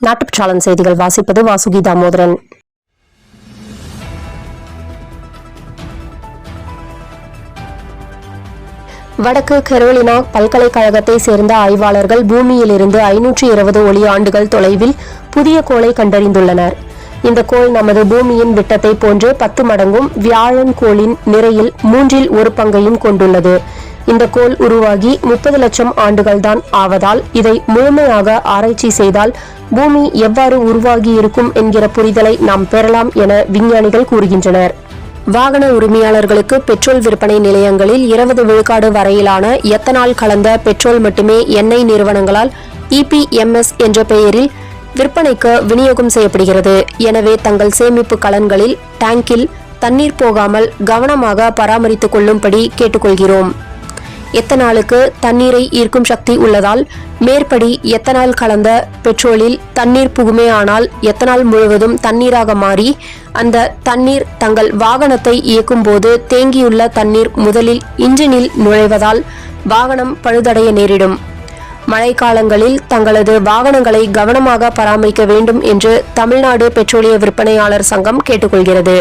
நாட்டுப்பற்றாளன் செய்திகள் வாசிப்பது வாசுகி தாமோதரன் வடக்கு கெரோலினா பல்கலைக்கழகத்தை சேர்ந்த ஆய்வாளர்கள் பூமியிலிருந்து ஐநூற்றி இருபது ஒளி ஆண்டுகள் தொலைவில் புதிய கோளை கண்டறிந்துள்ளனர். இந்த கோள் நமது பூமியின் விட்டத்தை போன்று பத்து மடங்கும் வியாழன் கோளின் நிறையில் மூன்றில் ஒரு பங்கையும் கொண்டுள்ளது. இந்த கோள் உருவாகி முப்பது லட்சம் ஆண்டுகள்தான் ஆவதால் இதை முழுமையாக ஆராய்ச்சி செய்தால் பூமி எவ்வாறு உருவாகி இருக்கும் என்கிற புரிதலை நாம் பெறலாம் என விஞ்ஞானிகள் கூறுகின்றனர். வாகன உரிமையாளர்களுக்கு பெட்ரோல் விற்பனை நிலையங்களில் இருபது விழுக்காடு வரையிலான எத்தனால் கலந்த பெட்ரோல் மட்டுமே எண்ணெய் நிறுவனங்களால் இபிஎம்எஸ் என்ற பெயரில் விற்பனைக்கு விநியோகம் செய்யப்படுகிறது. எனவே தங்கள் சேமிப்பு கலன்களில் டேங்கில் தண்ணீர் போகாமல் கவனமாக பராமரித்துக் கொள்ளும்படி கேட்டுக்கொள்கிறோம். எத்தனாலுக்கு தண்ணீரை ஈர்க்கும் சக்தி உள்ளதால் மேற்படி எத்தனால் கலந்த பெட்ரோலில் தண்ணீர் புகுமே ஆனால் எத்தனால் முழுவதும் தண்ணீராக மாறி அந்த தண்ணீர் தங்கள் வாகனத்தை இயக்கும் போது தேங்கியுள்ள தண்ணீர் முதலில் இன்ஜினில் நுழைவதால் வாகனம் பழுதடைய நேரிடும். மழைக்காலங்களில் தங்களது வாகனங்களை கவனமாக பராமரிக்க வேண்டும் என்று தமிழ்நாடு பெட்ரோலிய விற்பனையாளர் சங்கம் கேட்டுக்கொள்கிறது.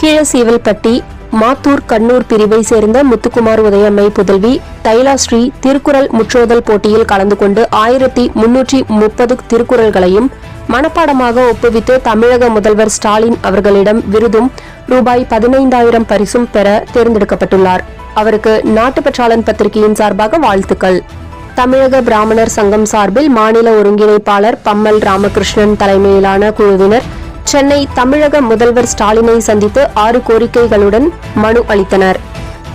கீழசீவல்பட்டி மாத்தூர் கண்ணூர் பிரிவை சேர்ந்த முத்துக்குமார் உதயம்மை புதல்வி தைலாஸ்ரீ திருக்குறள் முற்றோதல் போட்டியில் கலந்து கொண்டு ஆயிரத்தி முன்னூற்றி முப்பது திருக்குறள்களையும் மனப்பாடமாக ஒப்புவித்து தமிழக முதல்வர் ஸ்டாலின் அவர்களிடம் விருதும் ரூபாய் பதினைந்தாயிரம் பரிசும் பெற தேர்ந்தெடுக்கப்பட்டுள்ளார். அவருக்கு நாட்டுப்பற்றாளன் பத்திரிகையின் சார்பாக வாழ்த்துக்கள். தமிழக பிராமணர் சங்கம் சார்பில் மாநில ஒருங்கிணைப்பாளர் பம்மல் ராமகிருஷ்ணன் தலைமையிலான குழுவினர் சென்னை தமிழக முதல்வர் ஸ்டாலினை சந்தித்து ஆறு கோரிக்கைகளுடன் மனு அளித்தனர்.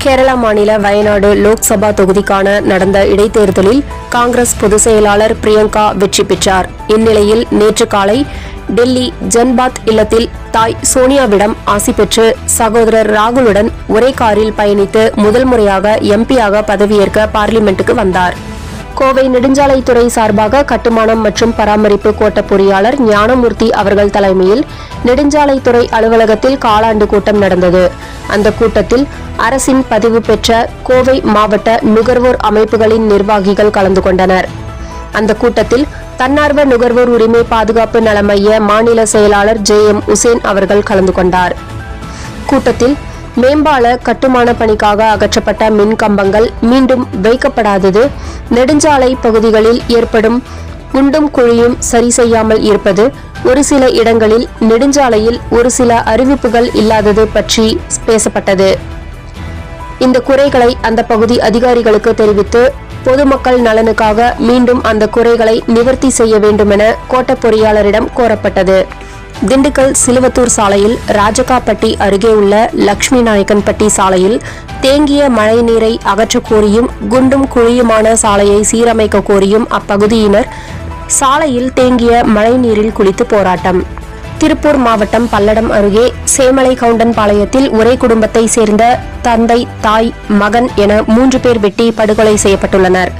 கேரள மாநில வயநாடு லோக்சபா தொகுதிக்கான நடந்த இடைத்தேர்தலில் காங்கிரஸ் பொதுச் செயலாளர் பிரியங்கா வெற்றி பெற்றார். இந்நிலையில் நேற்று காலை டெல்லி ஜன்பாத் இல்லத்தில் தாய் சோனியாவிடம் ஆசி பெற்று சகோதரர் ராகுலுடன் ஒரே காரில் பயணித்து முதல் முறையாக எம்பியாக பதவியேற்க பார்லிமெண்ட்டுக்கு வந்தார். கோவை நெடுஞ்சாலைத்துறை சார்பாக கட்டுமானம் மற்றும் பராமரிப்பு கோட்ட பொறியாளர் ஞானமூர்த்தி அவர்கள் தலைமையில் நெடுஞ்சாலைத்துறை அலுவலகத்தில் காலாண்டு கூட்டம் நடந்தது. அந்த கூட்டத்தில் அரசின் பதிவு பெற்ற கோவை மாவட்ட நுகர்வோர் அமைப்புகளின் நிர்வாகிகள் கலந்து கொண்டனர். அந்த கூட்டத்தில் தன்னார்வ நுகர்வோர் உரிமை பாதுகாப்பு நல மைய மாநில செயலாளர் ஜே எம் உசேன் அவர்கள் கலந்து கொண்டார். கூட்டத்தில் மேம்பால கட்டுமான பணிக்காக அகற்றப்பட்ட மின் கம்பங்கள் மீண்டும் வைக்கப்படாதது. நெடுஞ்சாலை பகுதிகளில் ஏற்படும் குண்டும் குழியும் சரி செய்யாமல் இருப்பது. ஒரு சில இடங்களில் நெடுஞ்சாலையில் ஒரு சில அறிவிப்புகள் இல்லாதது பற்றி பேசப்பட்டது. இந்த குறைகளை அந்த பகுதி அதிகாரிகளுக்கு தெரிவித்து பொதுமக்கள் நலனுக்காக மீண்டும் அந்த குறைகளை நிவர்த்தி செய்ய வேண்டுமென கோட்ட பொறியாளரிடம் கோரப்பட்டது. திண்டுக்கல் சிலுவத்தூர் சாலையில் ராஜகாப்பட்டி அருகே உள்ள லட்சுமி நாயக்கன்பட்டி சாலையில் தேங்கிய மழைநீரை அகற்றக் கோரியும் குண்டும் குழியுமான சாலையை சீரமைக்க கோரியும் அப்பகுதியினர் சாலையில் தேங்கிய மழைநீரில் குளித்து போராட்டம். திருப்பூர் மாவட்டம் பல்லடம் அருகே சேமலை கவுண்டன் பாளையத்தில் ஒரே குடும்பத்தை சேர்ந்த தந்தை தாய் மகன் என மூன்று பேர் வெட்டி படுகொலை செய்யப்பட்டுள்ளனர்.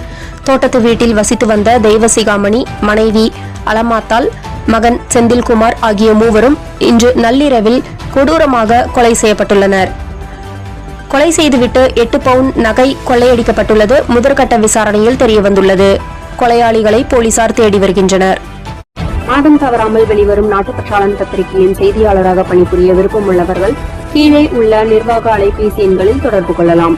தோட்டத்து வீட்டில் வசித்து வந்த தெய்வசிகாமணி மனைவி அலமாத்தால் மகன் செந்தில்குமார் ஆகிய மூவரும் இன்று நள்ளிரவில் கொடூரமாக கொலை செய்யப்பட்டுள்ளனர். கொலை செய்துவிட்டு எட்டு பவுன் நகை கொள்ளையடிக்கப்பட்டுள்ளது. முதற்கட்ட விசாரணையில் தெரியவந்துள்ளது. கொலையாளிகளை போலீசார் தேடி வருகின்றனர். மாதம் தவறாமல் வெளிவரும் நாட்டுப்பற்றாளன் பத்திரிகையின் செய்தியாளராக பணிபுரிய விருப்பமுள்ளவர்கள் கீழே உள்ள நிர்வாக அலைபேசி எண்களில் தொடர்பு கொள்ளலாம்.